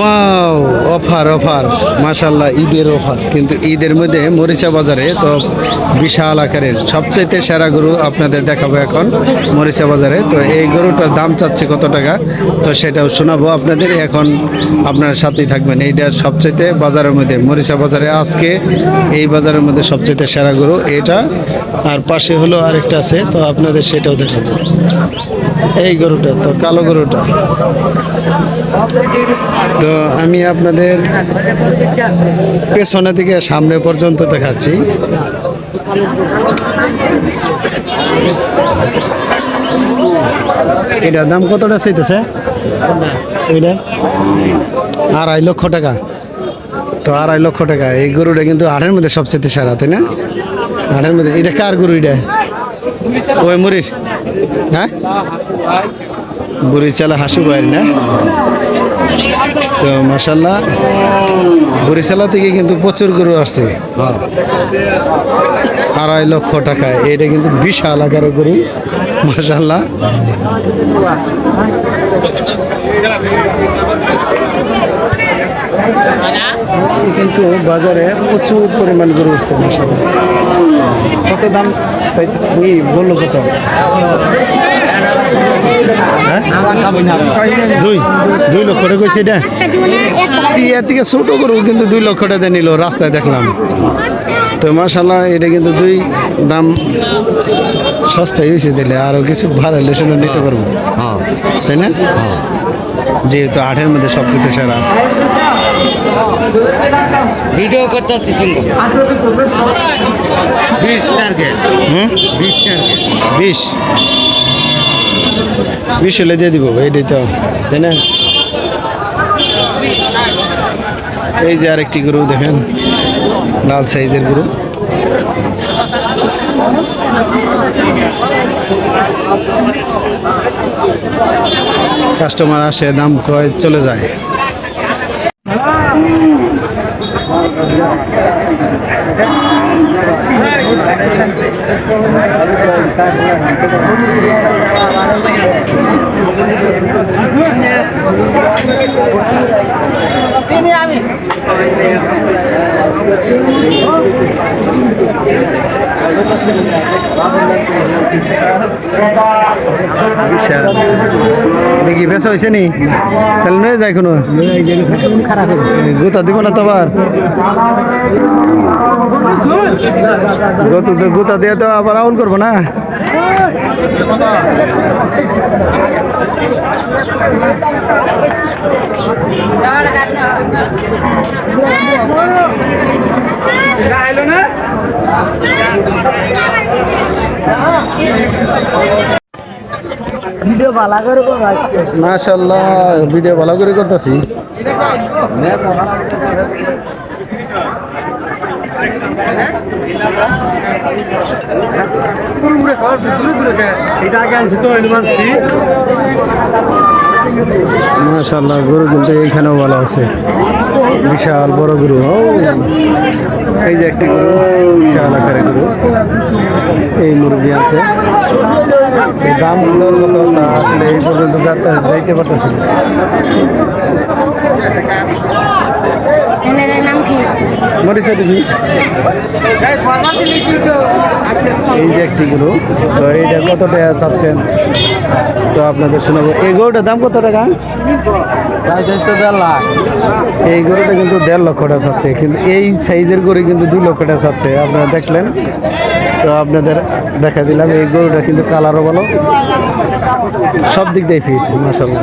Wow offer offer মাশাল্লাহ ঈদের offer কিন্তু ঈদের মধ্যে মরিচা বাজারে তো বিশাল আকারের, সবচাইতে সেরা গরু আপনাদের দেখাবো এখন, মরিচা বাজারে। তো এই গরুটার দাম চাচ্ছে কত টাকা? তো সেটাও শোনাবো আপনাদের। এখন আপনার সাথেই থাকবেন। এইটা সবচাইতে বাজারের মধ্যে, মরিচা বাজারে আজকে এই বাজারের মধ্যে সবচাইতে সেরা গরু। এটা আর পাশে হলো আরেকটা আছে, তো আপনাদের সেটাও দেখাবো। এই গরুটা তো, কালো গরুটা। তো আমি আপনাদের পেছনে থেকে সামনে পর্যন্ত দেখাচ্ছি। এটার দাম কতটা চাইতেছে? আড়াই লক্ষ টাকা। তো আড়াই লক্ষ টাকা। এই গরুটা কিন্তু আড়ের মধ্যে সবচেয়ে সারা, তাই না? আড়ের মধ্যে এটা কার গরু এটা? ওই মুড়ির হ্যাঁ? বুড়ি চালা হাসু বাইর না? তো মাসাল্লাহ বরিশালা থেকে কিন্তু প্রচুর গরু আসছে। আড়াই লক্ষ টাকা এটা কিন্তু বিশাল আকারের গরু মাসাল্লাহ আজকে কিন্তু বাজারে প্রচুর পরিমাণ গরু উঠছে কত দাম চাইতে ওই বলল কত? হ্যাঁ? দুই। দুই লক্ষ টাকা কইছে এটা? এর থেকে ছোট গরু কিন্তু দুই লক্ষ টাকা নিল রাস্তায় দেখলাম। তো মাসাল্লাহ এটা কিন্তু দুই দাম সস্তায় হয়েছে দিলে আরও কিছু ভাড়াইলে সেটা নিতে পারব। তাই না? যেহেতু আটের মধ্যে সবচেয়ে সেরা। ভিডিও করতেছি কিন্তু বিশ টার্গেট হুম? বিশ টার্গেট বিশ। বিশ হলে দিয়ে দিব এইটাই তো। তাই না? এই যে আরেকটি গরু দেখেন লাল সাইজের গরু কাস্টমার আসে দাম কয় চলে যায়। আমি বিশাল। দেখি বেচা হয়েছে নি? তাহলে নয় যায় কোনো? গোতা দিব না তো আবার? গোতা গোতা দিয়ে তো আবার আউল করব না? ভিডিও ভালো করে মাশাল্লাহ ভিডিও ভালো করে করতেছি। মাশাল্লাহ গরু কিন্তু এইখানেও ভালো আছে। বিশাল বড় গরু এই যে একটি গরু বিশাল আকারের গরু। এই মুরগি আছে। এই দাম দর কত তা আসলে এই পর্যন্ত যাতে- যাইতে পারতেছি মরিসা টিভি এই যে একটি গরু তো এইটা কত টাকা চাচ্ছেন? তো আপনাদের শোনাবো। এই গরুটার দাম কত টাকা? এই গরুটা কিন্তু দেড় লক্ষ টাকা চাচ্ছে কিন্তু এই সাইজের গরু কিন্তু দুই লক্ষ টাকা চাচ্ছে আপনারা দেখলেন? তো আপনাদের দেখা দিলাম এই গরুটা কিন্তু কালারও ভালো সব দিক দিয়ে ফিট মাসাল্লাহ